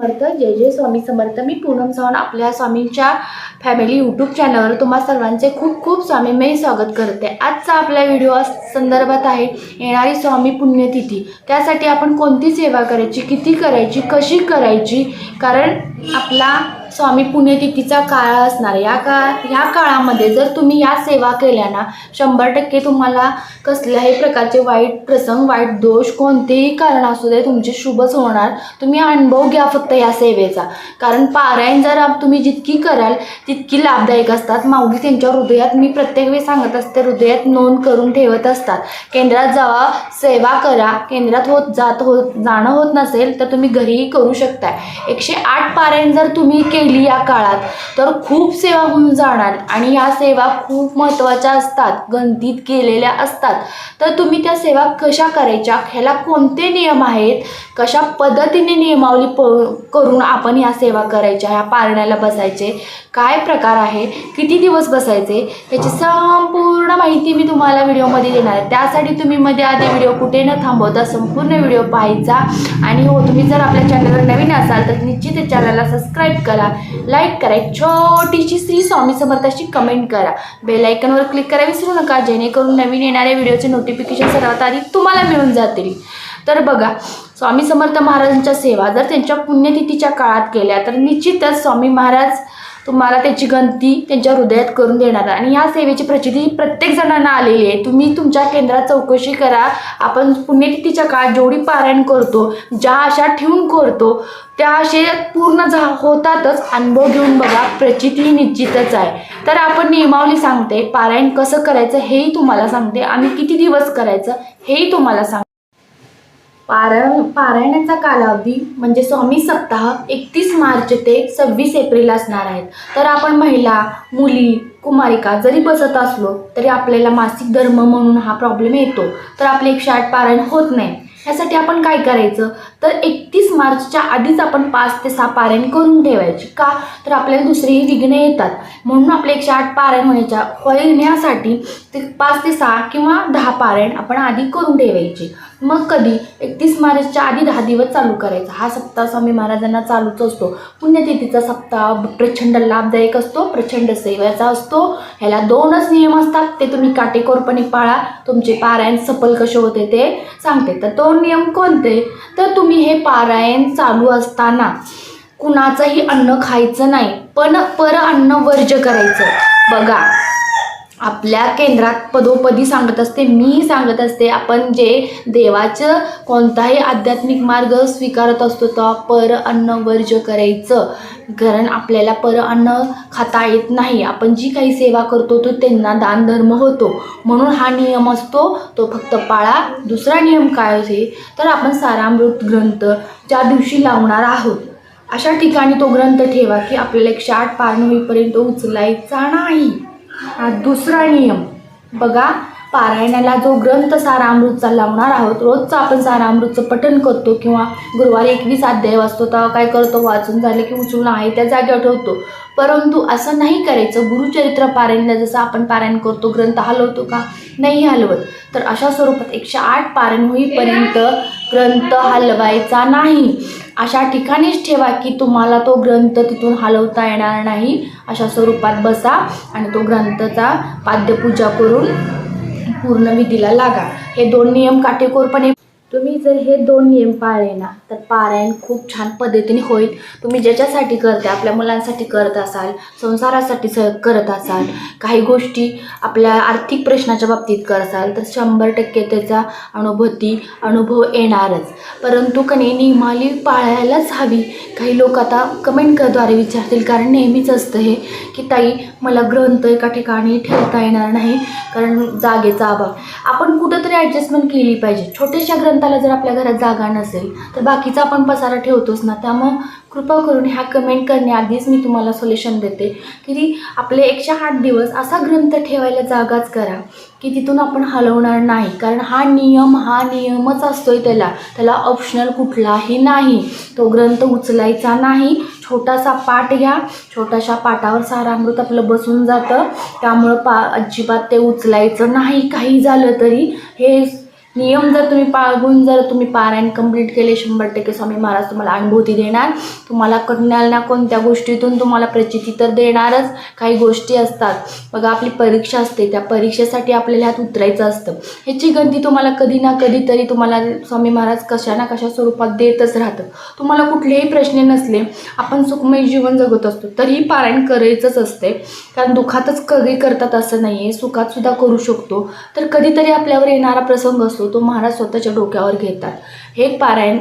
समर्थ. जय जय स्वामी समर्थ. मी पूनम चव्हाण आपल्या स्वामींच्या family YouTube चॅनलवर तुम्हा सर्वांचे खूप खूप स्वामीमय स्वागत करते. आजचा आपला व्हिडिओ संदर्भात आहे येणारी स्वामी पुण्यतिथी. त्यासाठी आपण कोणती सेवा करायची किती करायची कशी करायची? कारण आपला स्वामी पुण्यतिथीचा काळ असणार. या काळ ह्या काळामध्ये जर तुम्ही या सेवा केल्या ना शंभर टक्के तुम्हाला कसल्याही प्रकारचे वाईट प्रसंग वाईट दोष कोणतेही कारण असू दे तुमचे शुभच होणार. तुम्ही अनुभव घ्या फक्त या सेवेचा. कारण पारायण जर आप- तुम्ही जितकी कराल तितकी लाभदायक असतात. माऊली त्यांच्या हृदयात मी प्रत्येक वेळी सांगत असते हृदयात नोंद करून ठेवत असतात. केंद्रात जावा सेवा करा. केंद्रात होत जात होत जाणं होत नसेल तर तुम्ही घरीही करू शकता एकशे आठ पारायण जर तुम्ही केली या काळात. तर खूप सेवा होऊन जाणार आणि या सेवा खूप महत्त्वाच्या असतात गणतीत केलेल्या असतात. तर तुम्ही त्या सेवा कशा करायच्या? ह्याला कोणते नियम आहेत? कशा पद्धतीने नियमावली प करून आपण या सेवा करायच्या ह्या पारण्याला बसायचे? काय प्रकार आहे? किती दिवस बसायचे? याची संपूर्ण माहिती मी तुम्हाला व्हिडिओमध्ये देणार आहे. त्यासाठी तुम्ही मध्ये आधी व्हिडिओ कुठे न थांबवता संपूर्ण व्हिडिओ पाहायचा आणि हो तुम्ही जर आपल्या चॅनलवर नवीन असाल तर निश्चित चॅनलला सबस्क्राईब करा. लाईक करा. एक छोटीशी श्री स्वामी समर्थाची कमेंट करा. बेलायकनवर क्लिक करा विसरू नका. जेणेकरून नवीन येणाऱ्या व्हिडिओचे नोटिफिकेशन सर्वात आधी तुम्हाला मिळून जातील. तर बघा स्वामी समर्थ महाराजांच्या सेवा जर त्यांच्या पुण्यतिथीच्या काळात केल्या तर निश्चितच स्वामी महाराज तुम्हाला त्याची गंती त्यांच्या हृदयात करून देणार आणि या सेवेची प्रचिती प्रत्येक जणांना आलेली आहे. तुम्ही तुमच्या केंद्रात चौकशी करा. आपण पुण्यतिथीच्या काळात जेवढी पारायण करतो ज्या आशा ठेवून करतो त्या असे पूर्ण झा होतातच. अनुभव घेऊन बघा प्रचिती ही निश्चितच आहे. तर आपण नियमावली सांगते पारायण कसं करायचं हेही तुम्हाला सांगते. आणि किती दिवस करायचं हेही तुम्हाला सांगते. पारायण पारायणाचा कालावधी म्हणजे स्वामी सप्ताह एकतीस मार्च ते सव्वीस एप्रिल असणार आहेत. तर आपण महिला मुली कुमारिका जरी बसत असलो तरी आपल्याला मासिक धर्म म्हणून हा प्रॉब्लेम येतो. तर आपले एकशे आठ पारायण होत नाही. ह्यासाठी आपण काय करायचं? तर एकतीस मार्चच्या आधीच आपण पाच ते सहा पारायण करून ठेवायची का? तर आपल्याला दुसरेही विघ्न येतात. म्हणून आपले एकशे आठ पारायण होण्याच्या होण्यासाठी ते पाच ते सहा किंवा दहा पारायण आपण आधी करून ठेवायची. मग कधी? एकतीस मार्चच्या आधी दहा दिवस चालू करायचा. हा सप्ताह स्वामी महाराजांना चालूच असतो. पुण्यतिथीचा सप्ताह प्रचंड लाभदायक असतो प्रचंड सेवेचा असतो. ह्याला दोनच नियम असतात. ते तुम्ही काटेकोरपणे पाळा. तुमचे पारायण सफल कसे होते ते सांगते. तर दोन नियम कोणते? तर तुम्ही हे पारायण चालू असताना कुणाचंही अन्न खायचं नाही पण पर अन्न वर्ज करायचं. बघा. आपल्या केंद्रात पदोपदी सांगत असते मी सांगत असते आपण जे देवाचं कोणताही आध्यात्मिक मार्ग स्वीकारत असतो तो पर अन्न वर्ज करायचं. कारण आपल्याला पर अन्न खाता येत नाही. आपण जी काही सेवा करतो तो त्यांना दानधर्म होतो. म्हणून हा नियम असतो तो फक्त पाळा. दुसरा नियम काय होते तर आपण सारामृत ग्रंथ ज्या दिवशी लावणार आहोत अशा ठिकाणी तो ग्रंथ ठेवा की आपल्याला एकशे आठ पारण होईपर्यंत उचलायचा नाही. दुसरा नियम. बघा पारायणाला जो ग्रंथ सारामृतचा लावणार आहोत रोजचं आपण सारामृतचं पठण करतो किंवा गुरुवारी एकवीस अध्याय वाचतो तेव्हा काय करतो वाचून झाले की उचलून आहे त्या जागेवर ठेवतो. परंतु असं नाही करायचं गुरुचरित्र पारायणला जसं आपण पारायण करतो ग्रंथ हलवतो का? नाही हलवत. तर अशा स्वरूपात एकशे आठ पारायण होईपर्यंत ग्रंथ हलवायचा नाही. अशा ठिकाणीच ठेवा की तुम्हाला तो ग्रंथ तिथून हलवता येणार नाही. अशा स्वरूपात बसा आणि तो ग्रंथचा पाद्यपूजा करून पूर्ण विधीला लागा. हे दोन नियम काटेकोरपणे तुम्ही जर हे दोन नियम पाळले ना तर पारायण खूप छान पद्धतीने होईल. तुम्ही ज्याच्यासाठी करते आपल्या मुलांसाठी करत असाल संसारासाठी स करत असाल काही गोष्टी आपल्या आर्थिक प्रश्नाच्या बाबतीत करसाल तर शंभर टक्के त्याचा अनुभूती अनुभव येणारच. परंतु कणी नियमाली पाळायलाच हवी. काही लोक आता कमेंटद्वारे विचारतील कारण नेहमीच असतं हे की ताई मला ग्रंथ एका ठिकाणी ठेवता येणार नाही कारण जागेचा अभाव. आपण कुठंतरी ॲडजस्टमेंट केली पाहिजे. छोट्याशा ग्रंथ ग्रंथाला जर आपल्या घरात जागा नसेल तर बाकीचा आपण पसारा ठेवतोच ना. त्यामुळं कृपा करून ह्या कमेंट करण्याआधीच मी तुम्हाला सोल्युशन देते. की आपले एकशे आठ दिवस असा ग्रंथ ठेवायला जागाच करा की तिथून आपण हलवणार नाही. कारण हा नियम हा नियमच असतोय त्याला. त्याला ऑप्शनल कुठलाही नाही. तो ग्रंथ उचलायचा नाही. छोटासा पाठ घ्या. छोट्याशा पाटावर सारामृत आपलं बसून जातं. त्यामुळं पा अजिबात ते उचलायचं नाही. काही झालं तरी हे नियम जर तुम्ही पाळून जर तुम्ही पारायण कंप्लीट केले शंभर टक्के स्वामी महाराज तुम्हाला अनुभूती देणार. तुम्हाला कोणत्या ना कोणत्या गोष्टीतून तुम्हाला प्रचिती तर देणारच. काही गोष्टी असतात. बघा आपली परीक्षा असते. त्या परीक्षेसाठी आपल्याला ह्यात उतरायचं असतं. ह्याची गंती तुम्हाला कधी ना कधीतरी तुम्हाला स्वामी महाराज कशा ना कशा स्वरूपात देतच राहतं. तुम्हाला कुठलेही प्रश्न नसले आपण सुखमय जीवन जगत असतो. तरीही पारायण करायचंच असते. कारण दुःखातच कधी करतात असं नाही आहे सुखातसुद्धा करू शकतो. तर कधीतरी आपल्यावर येणारा प्रसंग असतो. तो महाराज स्वतःच्या डोक्यावर घेतात. हे पारायण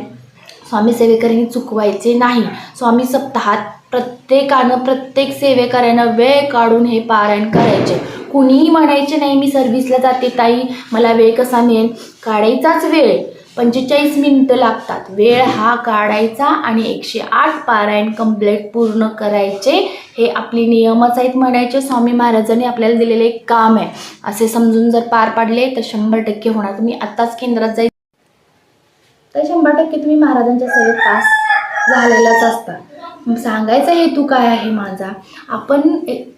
स्वामी सेवेकरांनी चुकवायचे नाही. स्वामी सप्ताहात प्रत्येकानं प्रत्येक सेवेकऱ्यानं वेळ काढून हे पारायण करायचे. कुणीही म्हणायचे नाही मी सर्व्हिसला जाते ताई मला वेळ कसा मिळेल? काढायचाच वेळ. पंचेचाळीस मिनिटं लागतात. वेळ हा काढायचा आणि एकशे आठ पारायण कंप्लीट पूर्ण करायचे. हे आपली नियमच आहेत म्हणायचे. स्वामी महाराजांनी आपल्याला दिलेले एक काम आहे. असे समजून जर पार पाडले तर शंभर टक्के होणार. तुम्ही आत्ताच केंद्रात जाईल तर शंभर टक्के तुम्ही महाराजांच्या सेवेत पास झालेलाच असता. सांगायचा हेतू काय आहे माझा? आपण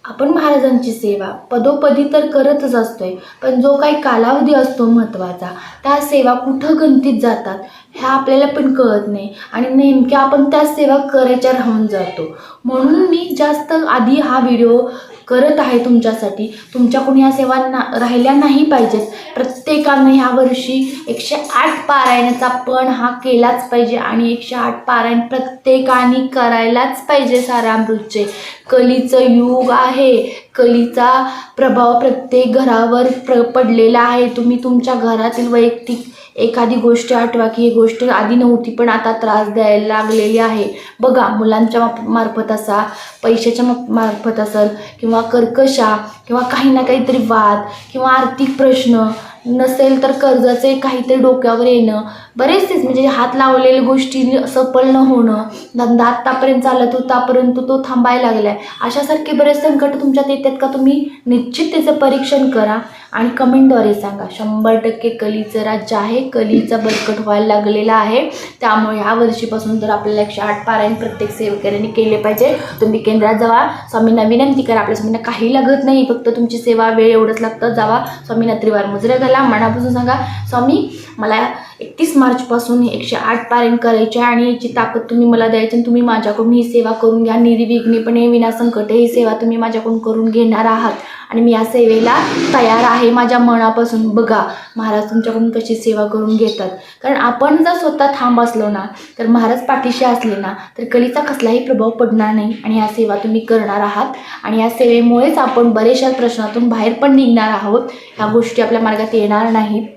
आपण महाराजांची सेवा पदोपदी तर करतच असतोय पण जो काही कालावधी असतो महत्त्वाचा त्या सेवा कुठं गणतीत जातात ह्या आपल्याला पण कळत नाही. आणि नेमक्या आपण त्या सेवा करायच्या राहून जातो. म्हणून मी जास्त आधी हा व्हिडिओ करत आहे तुमच्यासाठी. तुमच्याकडून ह्या सेवा ना राहिल्या नाही पाहिजेत. प्रत्येकाने ह्या वर्षी एकशे आठ पारायणाचा पण हा केलाच पाहिजे आणि एकशे आठ पारायण प्रत्येकाने करायलाच पाहिजे सारामृतचे. कलीचं युग आहे. कलीचा प्रभाव प्रत्येक घरावर प्र पडलेला आहे. तुम्ही तुमच्या घरातील वैयक्तिक एखादी गोष्ट आठवा की ही गोष्ट आधी नव्हती पण आता त्रास द्यायला लागलेली आहे. बघा मुलांच्या मार्फत असा पैशाच्या माप- मार्फत असेल किंवा कर्कशा किंवा काही ना काहीतरी वाद किंवा आर्थिक प्रश्न नसेल तर कर्जाचे काहीतरी डोक्यावर येणं. बरेचसेच म्हणजे हात लावलेल्या गोष्टी सफल न होणं धंदा आत्तापर्यंत चालत होता परंतु तो थांबायला लागला आहे अशासारखे बरेच संकट तुमच्यात येतात का? तुम्ही निश्चित त्याचं परीक्षण करा. आणि कमेंटद्वारे सांगा. शंभर टक्के कलीचं राज्य आहे कलीचा बळकट व्हायला लागलेला आहे. त्यामुळे ह्या वर्षीपासून तर आपल्याला एकशे आठ पारायण प्रत्येक सेवकऱ्यांनी केले पाहिजे. तुम्ही केंद्रात जावा. स्वामींना विनंती करा. आपल्या स्वामींना काही लागत नाही. फक्त तुमची सेवा वेळ एवढंच लागतं. जावा. स्वामींना त्रिवार मुजरे घाला. मनापासून सांगा स्वामी मला एकतीस मार्चपासून एकशे आठ पारायण करायचे आहे आणि याची ताकद तुम्ही मला द्यायची आणि तुम्ही माझ्याकडून ही सेवा करून घ्या. निर्विघ्नपणे विनासंकटे ही सेवा तुम्ही माझ्याकडून करून घेणार आहात. आणि मी या सेवेला तयार आहे. माझ्या मनापासून बघा महाराज तुमच्याकडून कशी सेवा करून घेतात. कारण आपण जर स्वतः थांब असलो ना तर महाराज पाठीशी असले ना तर कलीचा कसलाही प्रभाव पडणार नाही आणि या सेवा तुम्ही करणार आहात. आणि या सेवेमुळेच आपण बरेचशा प्रश्नातून बाहेर पण निघणार आहोत. ह्या गोष्टी आपल्या मार्गात येणार नाहीत.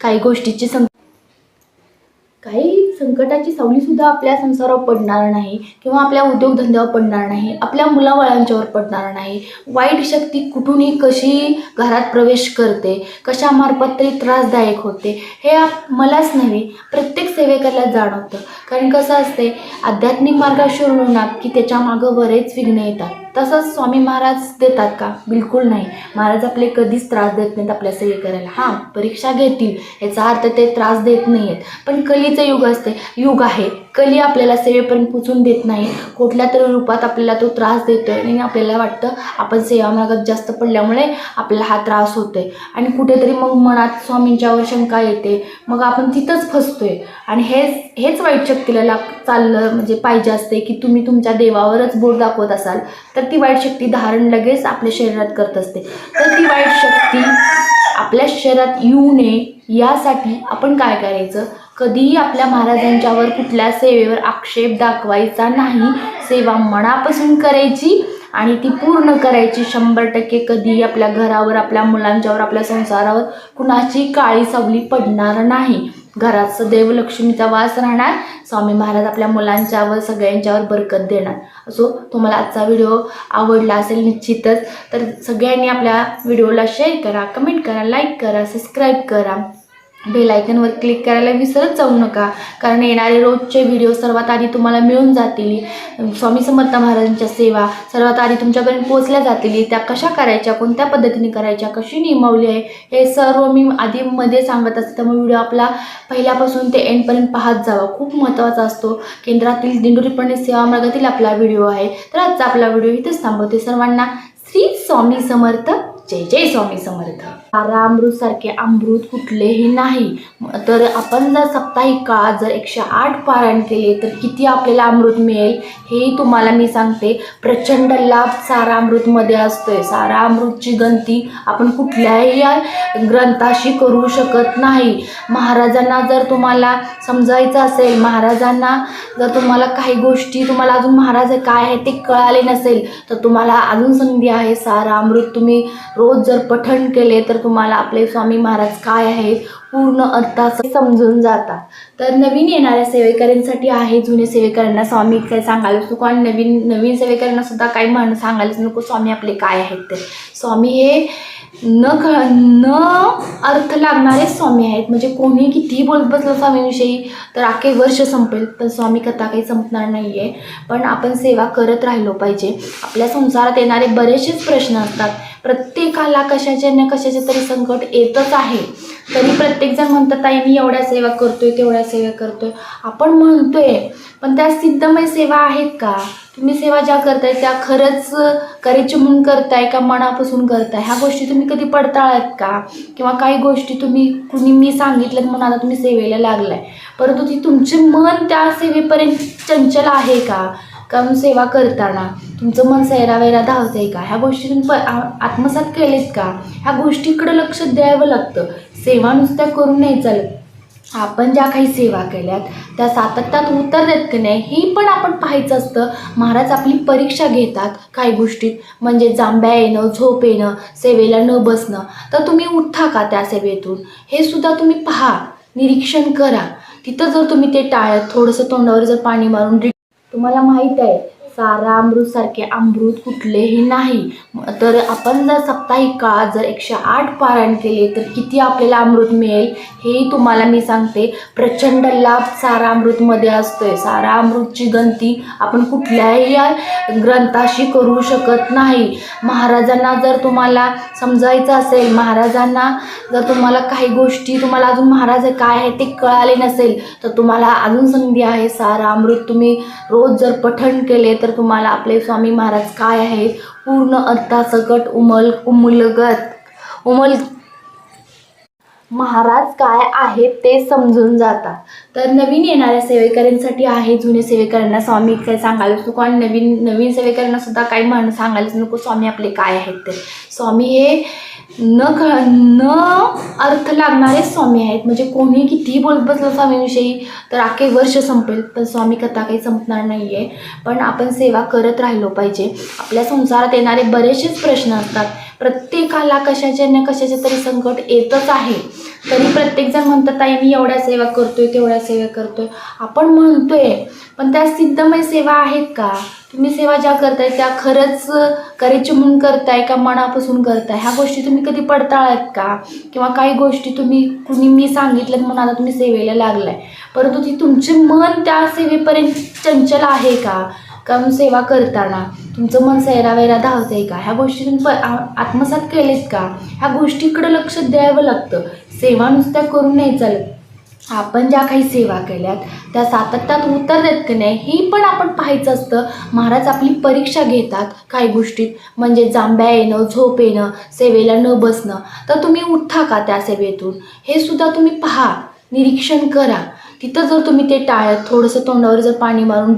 काही गोष्टीची सं काही संकटाची सावलीसुद्धा आपल्या संसारावर पडणार नाही किंवा आपल्या उद्योगधंद्यावर पडणार नाही आपल्या मुलाबाळांच्यावर पडणार नाही. वाईट शक्ती कुठूनही कशी घरात प्रवेश करते कशामार्फत तरी त्रासदायक होते हे आप मलाच नव्हे प्रत्येक सेवेकरला जाणवतं. कारण कसं असते आध्यात्मिक मार्गात शिरून की त्याच्या मागं बरेच विघ्न येतात. तसंच स्वामी महाराज देतात का? बिलकुल नाही. महाराज आपले कधीच त्रास देत नाहीत आपल्या सेवेकऱ्याला हां परीक्षा घेतील. याचा अर्थ ते त्रास देत नाही आहेत पण कलीचं युग असते. युग आहे. कली आपल्याला सेवेपर्यंत पोचून देत नाही. कुठल्या तरी रूपात आपल्याला तो त्रास देतो आहे आणि आपल्याला वाटतं आपण सेवा जास्त पडल्यामुळे आपल्याला हा त्रास होतोय. आणि कुठेतरी मग मनात स्वामींच्यावर शंका येते. मग आपण तिथंच फसतोय. आणि हेच हेच वाईट शक्तीला लाग चाललं म्हणजे पाहिजे असते की तुम्ही तुमच्या देवावरच बोट दाखवत असाल तर ती वाईट शक्ती धारण लगेच आपल्या शरीरात करत असते. तर ती वाईट शक्ती आपल्या शरीरात येऊ नये यासाठी आपण काय करायचं? कधीही आपल्या महाराजांच्यावर कुठल्या सेवेवर आक्षेप दाखवायचा नाही. सेवा मनापासून करायची आणि ती पूर्ण करायची. शंभर टक्के कधीही आपल्या घरावर आपल्या मुलांच्यावर आपल्या संसारावर कुणाची काळी सावली पडणार नाही. घरात सदैव लक्ष्मीचा वास राहणार. स्वामी महाराज आपल्या मुलांच्यावर सगळ्यांच्यावर बरकत देणार. असो तुम्हाला आजचा व्हिडिओ आवडला असेल निश्चितच तर सगळ्यांनी आपल्या व्हिडिओला शेअर करा कमेंट करा लाईक करा सबस्क्राईब करा. बेल आयकनवर क्लिक करायला विसरत जाऊ नका. कारण येणारे रोजचे व्हिडिओ सर्वात आधी तुम्हाला मिळून जातील. स्वामी समर्थ महाराजांच्या सेवा सर्वात आधी तुमच्यापर्यंत पोहोचल्या जातील. त्या कशा करायच्या कोणत्या पद्धतीने करायच्या कशी नियमावली आहे हे सर्व मी आधीमध्ये सांगत असते. त्यामुळे व्हिडिओ आपला पहिल्यापासून ते एंडपर्यंत पाहत जावा. खूप महत्त्वाचा असतो. केंद्रातील दिंडोरीपणे सेवा मार्गातील आपला व्हिडिओ आहे. तर आजचा आपला व्हिडिओ इथेच थांबवते. सर्वांना श्री स्वामी समर्थ. जय जय स्वामी समर्थ. सारा अमृतसारखे अमृत कुठलेही नाही. तर आपण जर साप्ताहिक काळात जर एकशे आठ पारायण केले तर किती आपल्याला अमृत मिळेल? हेही तुम्हाला मी सांगते. प्रचंड लाभ सारा अमृतमध्ये असतोय. सारा अमृतची गंती आपण कुठल्याही ग्रंथाशी करू शकत नाही. महाराजांना जर तुम्हाला समजायचं असेल महाराजांना जर तुम्हाला काही गोष्टी तुम्हाला अजून महाराज काय आहे ते कळाले नसेल तर तुम्हाला अजून संधी आहे. सारा अमृत तुम्ही रोज जर पठण केले तर तुम्हाला आपले स्वामी महाराज काय आहेत पूर्ण अर्थाचं समजून जातात. तर नवीन येणाऱ्या सेवेकऱ्यांसाठी आहे जुने सेवेकऱ्यांना स्वामी काय सांगायलाच नको. आणि नवीन नवीन सेवेकऱ्यांना सुद्धा काही म्हण सांगायलाच नको. स्वामी आपले काय आहेत ते. स्वामी हे न क न अर्थ लागणारे स्वामी आहेत. म्हणजे कोणी कितीही बोलत बसलं स्वामीविषयी तर अख्खे वर्ष संपेल. पण स्वामी कथा काही संपणार नाही आहे पण आपण सेवा करत राहिलो पाहिजे. आपल्या संसारात येणारे बरेचसेच प्रश्न असतात. प्रत्येकाला कशाचे ना कशाचे तरी संकट येतच आहे. तरी प्रत्येकजण म्हणतात ताई मी एवढ्या सेवा करतोय तेवढ्या सेवा करतोय. आपण म्हणतोय पण त्या सिद्धमय सेवा आहेत का? तुम्ही सेवा ज्या करताय त्या खरंच करायची म्हणून करताय का मनापासून करताय? ह्या गोष्टी तुम्ही कधी पडताळात का? किंवा काही गोष्टी तुम्ही कुणी मी सांगितलं म्हणून आता तुम्ही सेवेला लागलाय. परंतु ती तुमचे मन त्या सेवेपर्यंत चंचल आहे का? कारण सेवा करताना तुमचं मन सैरावैरा धावतंय का? ह्या गोष्टी तुम्ही प आ- आत्मसात केलेत का? ह्या गोष्टीकडे लक्ष द्यावं लागतं. सेवा नुसत्या करून नाही चालत. आपण ज्या काही सेवा केल्यात त्या सातत्यात उत्तर देत की नाही ही पण आपण पाहायचं असतं. महाराज आपली परीक्षा घेतात काही गोष्टीत. म्हणजे जांभ्या येणं झोप येणं सेवेला न बसणं. तर तुम्ही उठता का त्या सेवेतून? हे सुद्धा तुम्ही पहा निरीक्षण करा. तिथं जर तुम्ही ते टाळत थोडंसं तोंडावर जर पाणी मारून तुम्हाला माहीत आहे सारा अमृत सारखे अमृत कुठलेही नाही. तर आपण जर साप्ताहिक काळात जर एकशे आठ पारायण केले तर किती आपल्याला अमृत मिळेल हेही तुम्हाला मी सांगते. प्रचंड लाभ सारा अमृतमध्ये असतोय. सारा अमृतची गंती आपण कुठल्याही ग्रंथाशी करू शकत नाही. महाराजांना जर तुम्हाला समजायचं असेल महाराजांना जर तुम्हाला काही गोष्टी तुम्हाला अजून महाराज काय आहे ते कळाले नसेल तर तुम्हाला अजून संधी आहे. सारा अमृत तुम्ही रोज जर पठण केले तर तर तुम्हाला आपले स्वामी महाराज काय आहेत पूर्ण अर्थासकट उमल उमलगत उमल महाराज काय आहेत ते समजून जातात तर नवीन येणाऱ्या सेवेकऱ्यांसाठी आहे जुने सेवेकऱ्यांना स्वामी काय सांगायलाच नको आणि नवीन नवीन सेवेकऱ्यांना सुद्धा काही म्हण सांगायलाच नको. स्वामी आपले काय आहेत ते? स्वामी हे न कळ न अर्थ लागणारे स्वामी आहेत. म्हणजे कोणी कितीही बोलत बसलं स्वामीविषयी तर आखे वर्ष संपेल. पण स्वामी कथा काही संपणार नाही आहे पण आपण सेवा करत राहिलो पाहिजे. आपल्या संसारात येणारे बरेचसेच प्रश्न असतात. प्रत्येकाला कशाचे ना कशाचे तरी संकट येतच आहे. तरी प्रत्येकजण म्हणतात ताई मी एवढ्या सेवा करतोय तेवढ्या सेवा करतोय. आपण म्हणतोय पण त्या सिद्धमय सेवा आहेत का? तुम्ही सेवा ज्या करताय त्या खरंच करेची म्हणून करताय का मनापासून करताय? ह्या गोष्टी तुम्ही कधी पडताळात का? किंवा काही गोष्टी तुम्ही कुणी मी सांगितलं म्हणून आता तुम्ही सेवेला लागलाय. परंतु ती तुमचे मन त्या सेवेपर्यंत चंचल आहे का? कारण सेवा करताना तुमचं मन सैरावैरा आहे का? ह्या गोष्टी तुम्ही प आत्मसात केलेत का? ह्या गोष्टीकडं लक्ष द्यावं लागतं. सेवा नुसत्या करून नाही चालत. आपण ज्या काही सेवा केल्यात त्या सातत्यात उत्तर देत की नाही ही पण आपण पाहायचं असतं. महाराज आपली परीक्षा घेतात काही गोष्टीत. म्हणजे जांब्या येणं झोप येणं सेवेला न बसणं. तर तुम्ही उठता का त्या सेवेतून? हे सुद्धा तुम्ही पहा. निरीक्षण करा. तिथं जर तुम्ही ते टाळत थोडंसं तोंडावर जर पाणी मारून